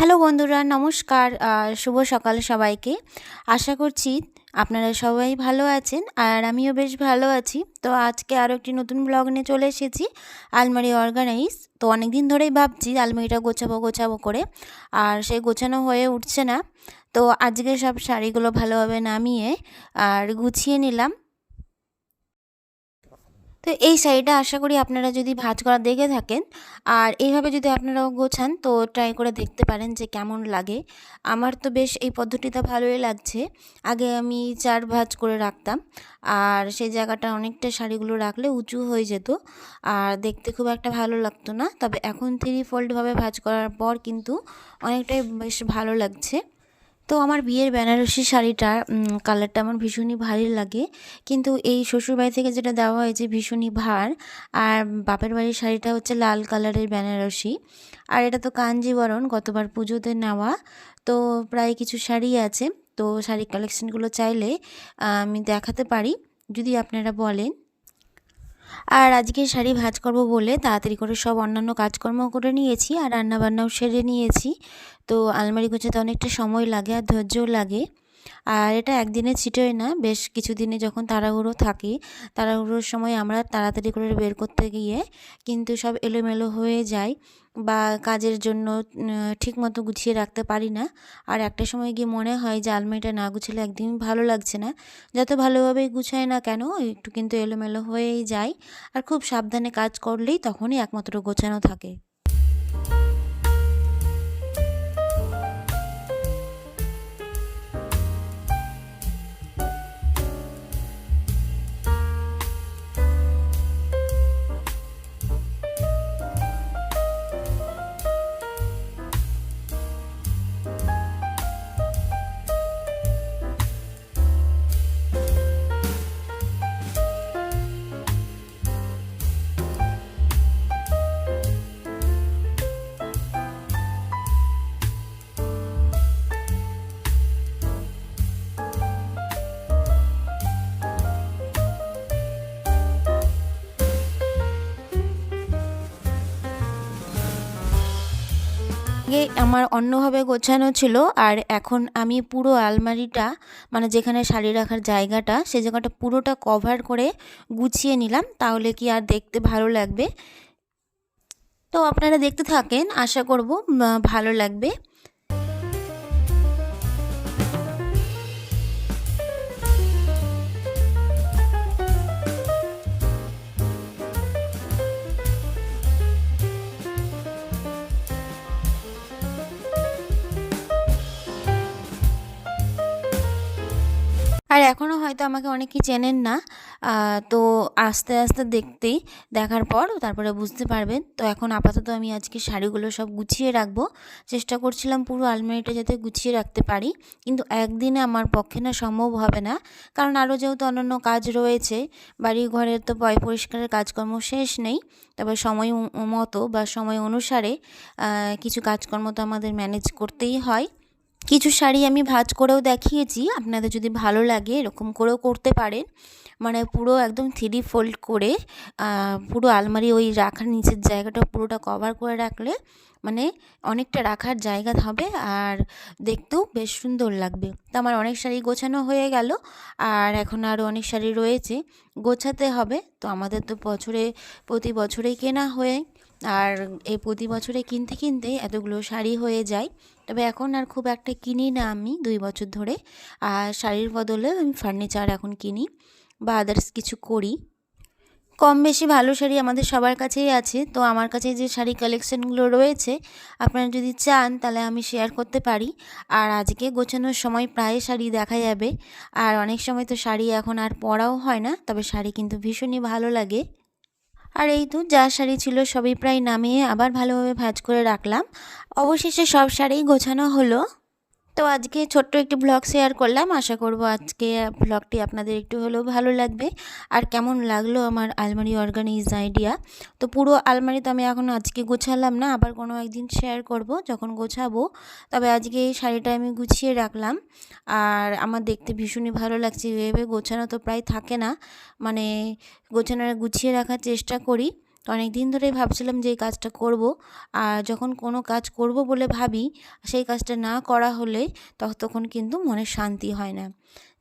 Hello বন্ধুরা, নমস্কার শুভ সকাল সবাইকে। আশা করছি আপনারা সবাই ভালো আছেন আর আমিও বেশ ভালো আছি। তো আজকে আরও একটি নতুন ব্লগ নিয়ে চলে এসেছি, আলমারি অর্গানাইজ। তো অনেক দিন ধরেই ভাবছি আলমারিটা গোছাবো গোছাবো করে, আর সেই গোছানো হয়ে উঠছে না। তো আজকে সব শাড়িগুলো ভালোভাবে নামিয়ে আর গুছিয়ে নিলাম। তো এই শাড়িটা আশা করি আপনারা যদি ভাঁজ করা দেখে থাকেন, আর এইভাবে যদি আপনারাও গোছান, তো ট্রাই করে দেখতে পারেন যে কেমন লাগে। আমার তো বেশ এই পদ্ধতিটা ভালোই লাগছে। আগে আমি চার ভাঁজ করে রাখতাম, আর সেই জায়গাটা অনেকটা শাড়িগুলো রাখলে উঁচু হয়ে যেত, আর দেখতে খুব একটা ভালো লাগতো না। তবে এখন থ্রি ফোল্ডভাবে ভাঁজ করার পর কিন্তু অনেকটাই বেশ ভালো লাগছে। তো আমার বিয়ের বেনারসি শাড়িটার কালারটা আমার ভীষণই ভারী লাগে। কিন্তু এই শ্বশুরবাড়ি থেকে যেটা দেওয়া হয়েছে ভীষণই ভার, আর বাপের বাড়ির শাড়িটা হচ্ছে লাল কালারের বেনারসি। আর এটা তো কাঞ্জিবরণ গতবার পুজোতে নেওয়া। তো প্রায় কিছু শাড়ি আছে, তো শাড়ি কালেকশনগুলো চাইলে আমি দেখাতে পারি। যদি আপনারা বলেন। আর আজকে শাড়ি ভাজ করব বলে তাড়াতাড়ি করে সব অন্যান্য কাজকর্ম করে নিয়েছি আর রান্নাবান্নাও সেরে নিয়েছি। তো আলমারি গোছাতে অনেকটা সময় লাগে আর ধৈর্যও লাগে। আর এটা একদিনে ছিটোয় না। বেশ কিছুদিনে যখন তাড়াহুড়ো থাকে, তাড়াহুড়োর সময় আমরা তাড়াতাড়ি করে বের করতে গিয়ে কিন্তু সব এলোমেলো হয়ে যায় বা কাজের জন্য ঠিকমতো গুছিয়ে রাখতে পারি না। আর একটা সময় গিয়ে মনে হয় যে আলমারিটা না গুছালে একদিন ভালো লাগছে না। যত ভালোভাবেই গুছায় না কেন, একটু কিন্তু এলোমেলো হয়েই যায়। আর খুব সাবধানে কাজ করলেই তখনই একমাত্র গোছানো থাকে। আগে আমার অন্যভাবে গোছানো ছিল আর এখন আমি পুরো আলমারিটা মানে যেখানে শাড়ি রাখার জায়গাটা সেই জায়গাটা পুরোটা কভার করে গুছিয়ে নিলাম, তাহলে কি আর দেখতে ভালো লাগবে? তো আপনারা দেখতে থাকেন, আশা করব ভালো লাগবে। আর এখনও হয়তো আমাকে অনেকেই চেনেন না তো আস্তে আস্তে দেখতেই দেখার পর তারপরে বুঝতে পারবেন। তো এখন আপাতত আমি আজকে শাড়িগুলো সব গুছিয়ে রাখব। চেষ্টা করছিলাম পুরো আলমারিটা যাতে গুছিয়ে রাখতে পারি, কিন্তু একদিনে আমার পক্ষে না সম্ভব হবে না। কারণ আরও যেহেতু অন্যান্য কাজ রয়েছে বাড়ি ঘরের তো পয় পরিষ্কারের কাজকর্ম শেষ নেই, তবে সময় মতো বা সময় অনুসারে কিছু কাজকর্ম তো আমাদের ম্যানেজ করতেই হয়। কিছু শাড়ি আমি ভাজ করেও দেখিয়েছি। আপনাদের যদি ভালো লাগে, এরকম করেও করতে পারেন। মানে পুরো একদম থ্রি ফোল্ড করে পুরো আলমারি ওই রাখার নিচের জায়গাটা পুরোটা কভার করে রাখলে মানে অনেকটা রাখার জায়গা হবে আর দেখতেও বেশ সুন্দর লাগবে। তো আমার অনেক শাড়ি গোছানো হয়ে গেল আর এখন আরও অনেক শাড়ি রয়েছে। গোছাতে হবে, তো আমাদের তো বছরে, প্রতি বছরেই কেনা হয়ে আর এই প্রতি বছরে কিনতে কিনতে এতগুলো শাড়ি হয়ে যায়। তবে এখন আর খুব একটা কিনি না আমি দুই বছর ধরে। আর শাড়ির বদলে আমি ফার্নিচার এখন কিনি বা আদার্স কিছু করি। কম বেশি ভালো শাড়ি আমাদের সবার কাছেই আছে। তো আমার কাছে যে শাড়ি কালেকশানগুলো রয়েছে, আপনারা যদি চান তাহলে আমি শেয়ার করতে পারি। আর আজকে গোছানোর সময় প্রায় শাড়ি দেখা যাবে। আর অনেক সময় তো শাড়ি এখন আর পরাও হয় না, তবে শাড়ি কিন্তু ভীষণই ভালো লাগে। আর এই তো যা শাড়ি ছিল সবই প্রায় নামিয়ে আবার ভালোভাবে ভাজ করে রাখলাম। অবশেষে সব শাড়ি গোছানো হলো। তো আজকে ছোট্ট একটি ব্লগ শেয়ার করলাম। আশা করব আজকে ব্লগটি আপনাদের একটু হলেও ভালো লাগবে। আর কেমন লাগল আমার আলমারি অর্গানাইজ আইডিয়া তো পুরো আলমারি তো আমি এখন আজকে গোছালাম না, আবার কোনো একদিন শেয়ার করব যখন গোছাবো। তবে আজকে এই শাড়িটা আমি গুছিয়ে রাখলাম। আর আমার দেখতে ভীষণই ভালো লাগছে, এভাবে গোছানো তো প্রায় থাকে না। মানে গোছানো গুছিয়ে রাখার চেষ্টা করি। তো অনেক দিন ধরেই ভাবছিলাম যে এই কাজটা করব। আর যখন কোনো কাজ করব বলে ভাবি, সেই কাজটা না করা হলে তখন কিন্তু মনে শান্তি হয় না।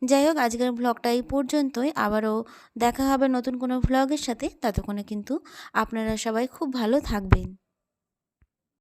যাই হোক, আজকের ভ্লগটা এই পর্যন্তই। আবারও দেখা হবে নতুন কোনো ভ্লগের সাথে। ততক্ষণে কিন্তু আপনারা সবাই খুব ভালো থাকবেন।